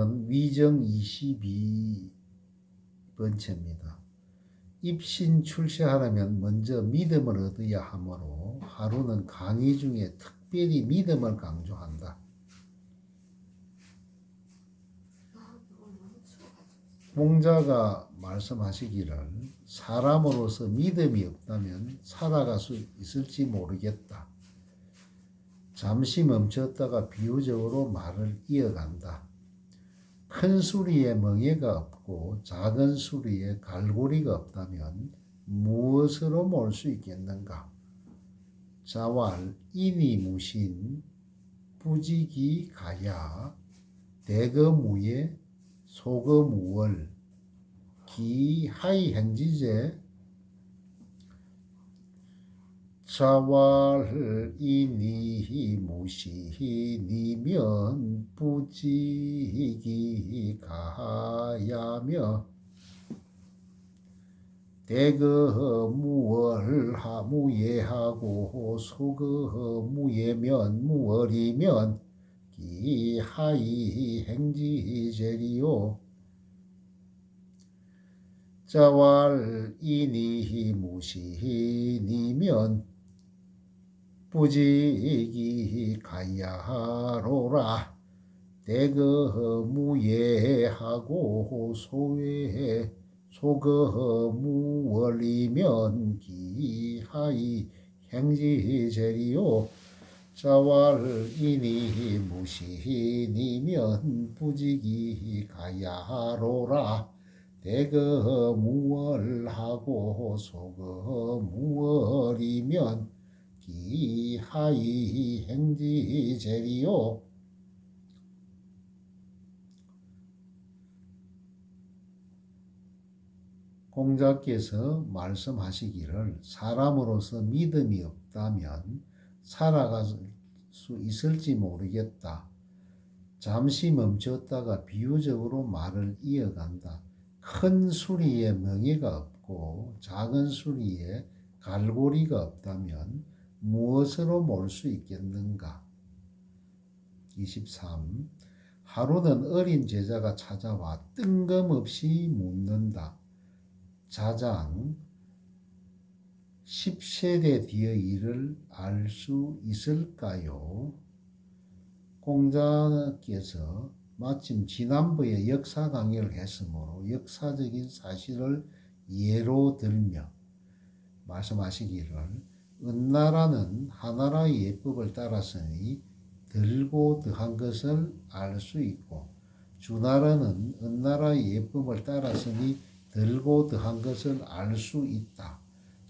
오늘은 위정 22번째입니다. 입신 출세하려면 먼저 믿음을 얻어야 하므로 하루는 강의 중에 특별히 믿음을 강조한다. 공자가 말씀하시기를 사람으로서 믿음이 없다면 살아갈 수 있을지 모르겠다. 잠시 멈췄다가 비유적으로 말을 이어간다. 큰 수리에 멍에가 없고 작은 수리에 갈고리가 없다면 무엇으로 몰 수 있겠는가? 자왈 인이 무신 부지기 가야 대거무예 소거무월 기하이 행지제 자왈 이니 무시니면 부지기 가야며 대거 무월 하 무예하고 소거 무예면 무월이면 기하이 행지제리요. 자왈 이니 무시니면 부지기 가야하로라. 대거 무예하고 소외 소거 무월이면 기하이 행지제리요. 자왈 이니 무시니면 부지기 가야하로라. 대거 무월하고 소거 무월이면 기 하이 행지 제리요 공자께서 말씀하시기를 사람으로서 믿음이 없다면 살아갈 수 있을지 모르겠다. 잠시 멈췄다가 비유적으로 말을 이어간다. 큰 수리에 멍에가 없고 작은 수리에 갈고리가 없다면 무엇으로 몰 수 있겠는가? 23. 하루는 어린 제자가 찾아와 뜬금없이 묻는다. 자장 10세대 뒤의 일을 알 수 있을까요? 공자께서 마침 지난번에 역사 강의를 했으므로 역사적인 사실을 예로 들며 말씀하시기를 은나라는 하나라의 예법을 따랐으니 들고 더한 것을 알 수 있고 주나라는 은나라의 예법을 따랐으니 들고 더한 것을 알 수 있다.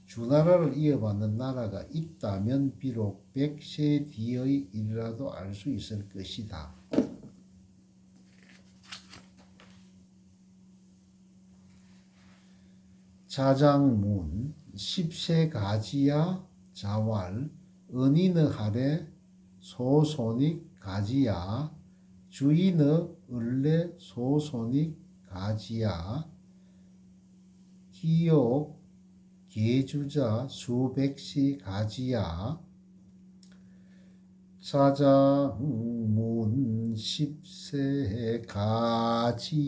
주나라를 이어받는 나라가 있다면 비록 백세 뒤의 일이라도 알 수 있을 것이다. 자장문 십세 가지야 자왈 은이느 하래 소손익 가지야 주인의 을레 소손익 가지야. 기옥 계주자 수백시 가지야. 사장문 십세 가지야이까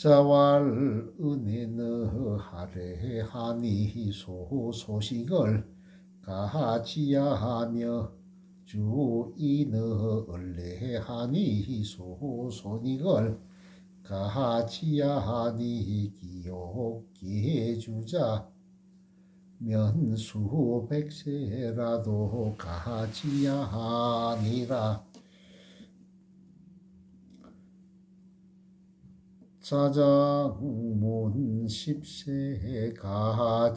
자왈 은혜느 하래 하니 소 소식을 가지야 하며 주인의 을레 하니 소 손익을 가지야 하니 기옥기 해주자. 면수 백세라도 가지야 하니라 사장문 십세 가지야이까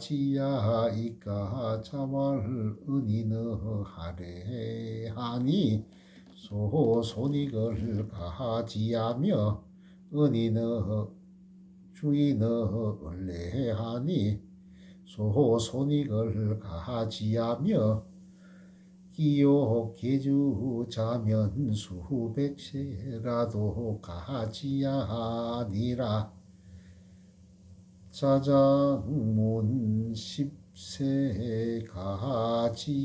자말 은이너 하래 하니 소손익을 가지야며 은이너 주인어 을레하니 소손익을 가지하며 기요 계주 자면 수백세라도 가지하니라. 자장문 십세 가지야이까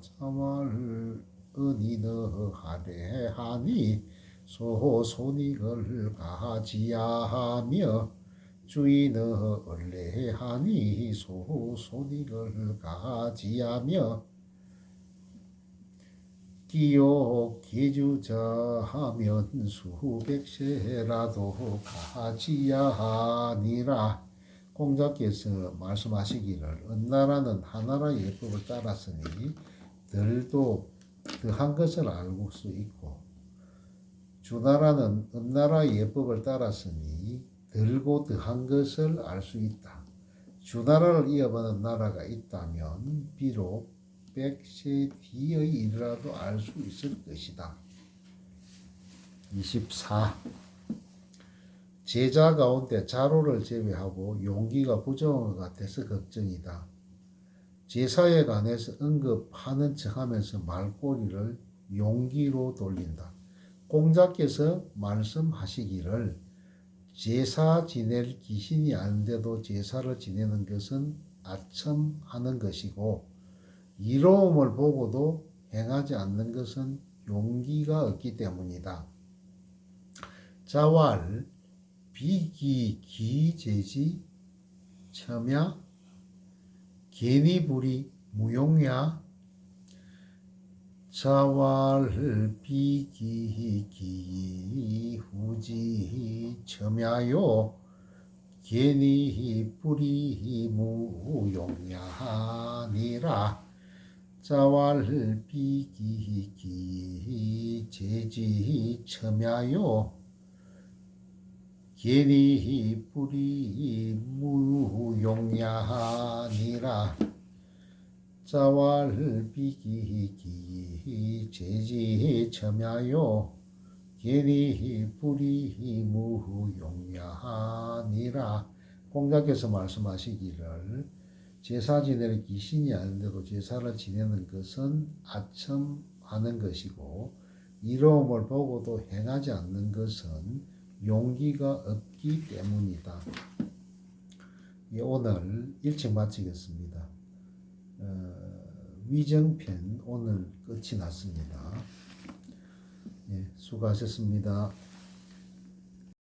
자말 은이너 하래 하니 소손익을 가지야하며 주인어 얼레 하니 소손익을 가지하며 기요 기주자 하면 수백세라도 가지야 하니라. 공자께서 말씀하시기를 은나라는 하나라의 예법을 따랐으니 들도 더한 것을 알고 수 있고 주나라는 은나라의 예법을 따랐으니 들고 더한 것을 알 수 있다. 주나라를 이어받는 나라가 있다면 비록 백세 뒤의 일이라도 알 수 있을 것이다. 24. 제자 가운데 자로를 제외하고 용기가 부정한 것 같아서 걱정이다. 제사에 관해서 언급하는 척하면서 말꼬리를 용기로 돌린다. 공자께서 말씀하시기를 제사 지낼 귀신이 아닌데도 제사를 지내는 것은 아첨하는 것이고 이로움을 보고도 행하지 않는 것은 용기가 없기 때문이다. 자왈 비기 기재지 첨야 개니불이 무용야 자왈 비기 기 후지 첨야요. 개니 뿌리 무용야니라. 자왈 비기 기재지 첨야요. 개니 뿌리 무용야니라. 자왈 비기기 제지 첨야요 개니 뿌리 무용야니라 공자께서 말씀하시기를 제사 지내는 귀신이 아닌데도 제사를 지내는 것은 아첨하는 것이고 이로움을 보고도 행하지 않는 것은 용기가 없기 때문이다. 예, 오늘 일찍 마치겠습니다. 어, 위정편 오늘 끝이 났습니다. 예, 수고하셨습니다.